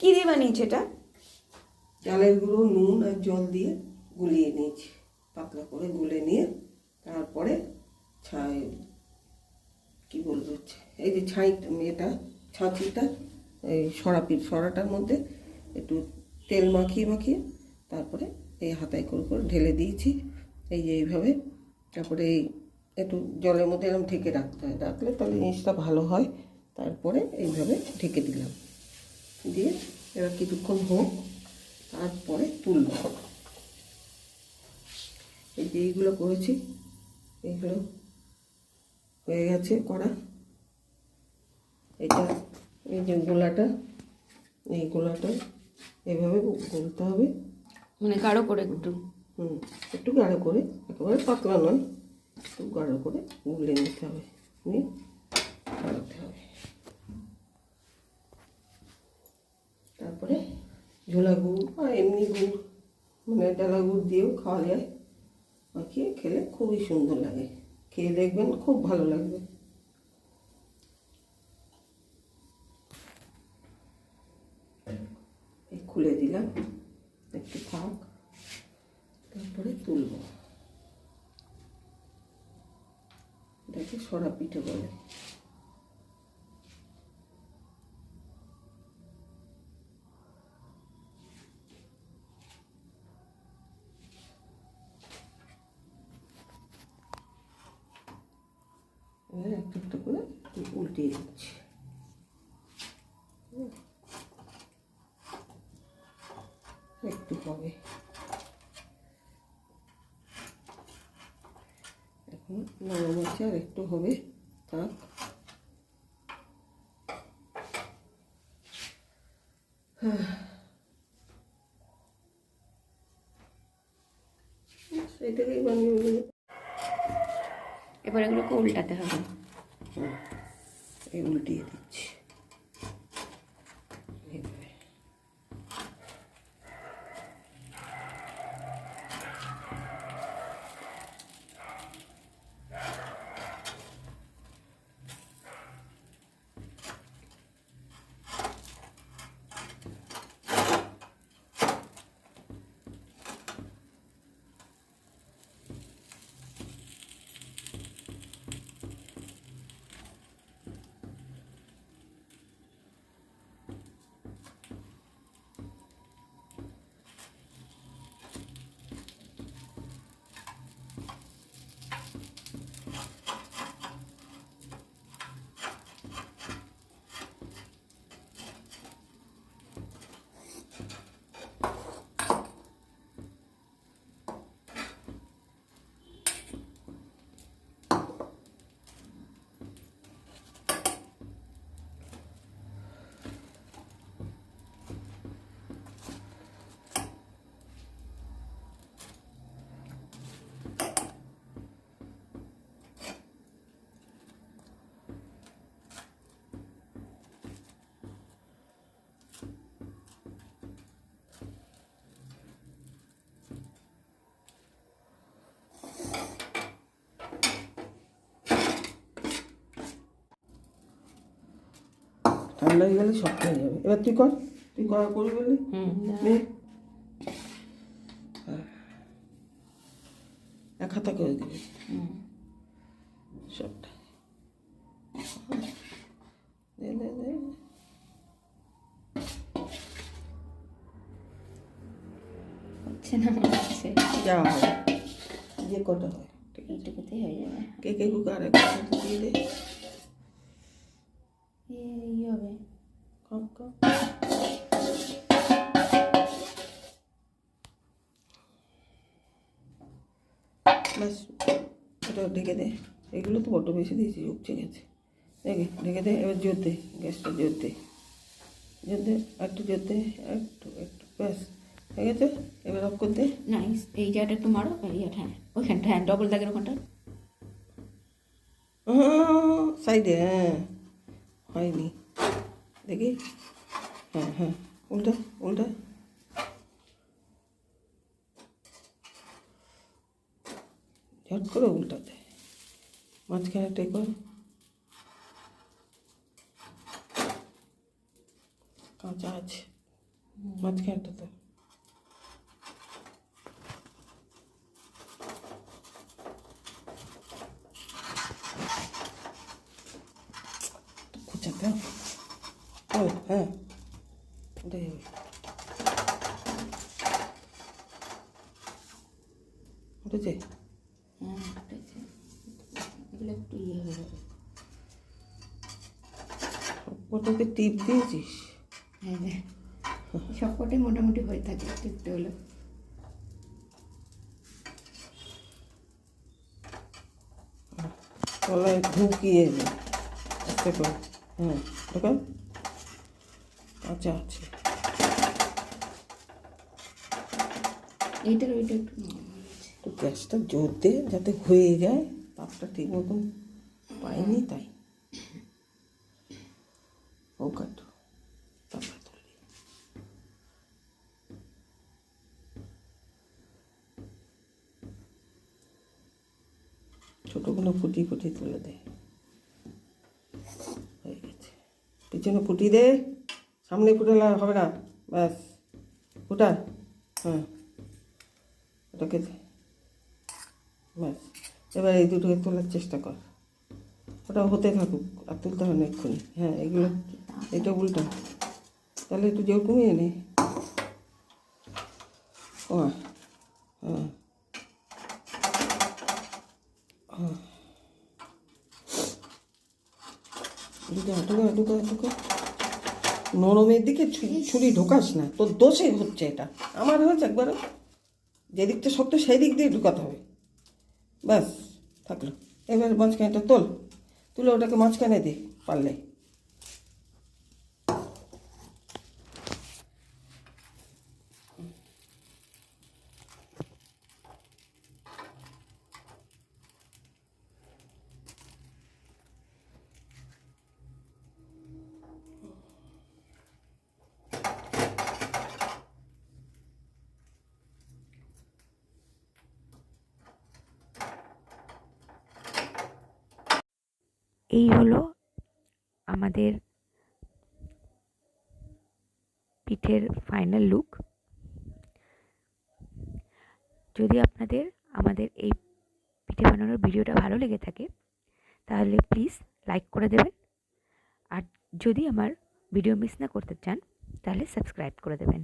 কি দিয়ে বানিয়েছে এটা? চালের গুঁড়ো, নুন আর জল দিয়ে গুলিয়ে নিয়েছি। পাতলা করে গুলে নিয়ে তারপরে ছাই, কি বলব, এই যে ছাই এটা ছাঁচিটা, এই সরাপির সরাটার মধ্যে একটু তেল মাখিয়ে মাখিয়ে তারপরে এই হাতায় করে করে ঢেলে দিয়েছি। এই যে এইভাবে, তারপরে এই একটু জলের মধ্যে এরকম ঢেকে রাখতে হয়। রাখলে তাহলে জিনিসটা ভালো হয়। তারপরে এইভাবে ঢেকে দিলাম। দিয়ে এবার কিছুক্ষণ হোক তারপরে তুলব। এই যে এইগুলো করেছি এইগুলো হয়ে গেছে করা। এটা এই যে গোলাটা এই গোলাটা এভাবে গুলতে হবে। মানে গাঢ় করে একটু। হুম একটু গাঢ় করে একেবারে পাতলা নয় একটু গাঢ় করে গুলে নিতে হবে। নিয়ে হবে তারপরে ঝোলা গুড় বা এমনি গুড় মানে ডালা গুড় দিয়েও খাওয়া যায়। মাখিয়ে খেলে খুবই সুন্দর লাগে। খেয়ে দেখবেন খুব ভালো লাগবে। খুলে দিলাম। একটু থাক। তারপরে তুলব। এটাকে সরা পিঠে বলে এবার একটা একটা করে উল্টিয়ে দিচ্ছি। একটু হবে এখন নরম আছে আর একটু হবে, থাক। এটাকেই বানিয়ে নিয়ে এবার এগুলোকে উল্টাতে হবে। এই উল্টিয়ে দিচ্ছি এইভাবে। ঠান্ডা হয়ে গেলে শক্ত হয়ে যাবে। এবার তুই কর তুই করা করবি বললি? হুম নে। হ্যাঁ। এক হাতা করে দিবি। হুম। সবটা। হচ্ছে না মনে হচ্ছে। যা যে কটা হয়। এইটুকুতেই হয়ে যাবে। কে কে কুকার দিয়ে দে এই হবে কাপ ব্যাস এটা ঢেকে দে। এগুলো তো বড্ড বেশি দিয়েছি উপচে গেছে। দেখে ঢেকে দে এবার জোর দে গ্যাসটা জোর দে। জোর দে একটু জোর দে একটু একটু ব্যাস। হয়ে গেছে? এবার অফ করে দে। না এই- এই জায়গাটা একটু মারো এই জায়গাটা হ্যাঁ ওইখানটা হ্যাঁ ডবল দাগের ওখানটা। সাইডে হ্যাঁ। হয়নি। দেখি। হ্যাঁ হ্যাঁ। উল্টা উল্টা। ঝট করে উল্টাতে। মাঝখানে কর কাঁচা আছে। মাঝখানটা তো খোঁচাতে হ্যাঁ। উঠে যাবে উঠেছে? হ্যাঁ উঠেছে। এগুলো একটু ইয়ে হয়ে যাবে। ওটাকে টিপ দিয়েছিস? হ্যাঁ হ্যাঁ। সবকটাই মোটামুটি হয়ে থাকে টিপতে হলো। তলায় ঢুকিয়ে নে। আস্তে করে। হ্যাঁ ঢোকান আচ্ছা আছে এইটার ওইটা একটু তো গ্যাসটা জোর দে যাতে হয়ে যায়। তাপটা ঠিক মতন পাইনি তাই। ও কাটু তারপরে তুলবি ছোটোগুলো ফুটি ফুটি তুলে দে। হয়ে গেছে। পিছনে ফুটি দে। সামনে ফুটালে হবে না। ব্যাস। ফুটা। হ্যাঁ ওটাকে দে। ব্যাস। এবার এই দুটোকে তোলার চেষ্টা কর। ওটা হতে থাকুক আর তুলতে হবে না এক্ষুনি। হ্যাঁ এগুলো, এটা উল্টা। তাহলে একটু জোর কমিয়ে নে। ও হ্যাঁ। ঢুকা নরমের দিকে ছুরি ঢোকাস না। তোর দোষে হচ্ছে এটা। আমার হয়েছে একবারও। যেদিকটা শক্ত সেই দিক দিয়ে ঢুকাতে হবে। ব্যাস, থাকল। এবার মাঝখানেটা তোল। তুলে ওটাকে মাঝখানে দে পারলে। এই হলো আমাদের পিঠের ফাইনাল লুক যদি আপনাদের আমাদের এই পিঠে বানানোর ভিডিওটা ভালো লেগে থাকে, তাহলে প্লিজ লাইক করে দেবেন। আর যদি আমার ভিডিও মিস না করতে চান, তাহলে সাবস্ক্রাইব করে দেবেন।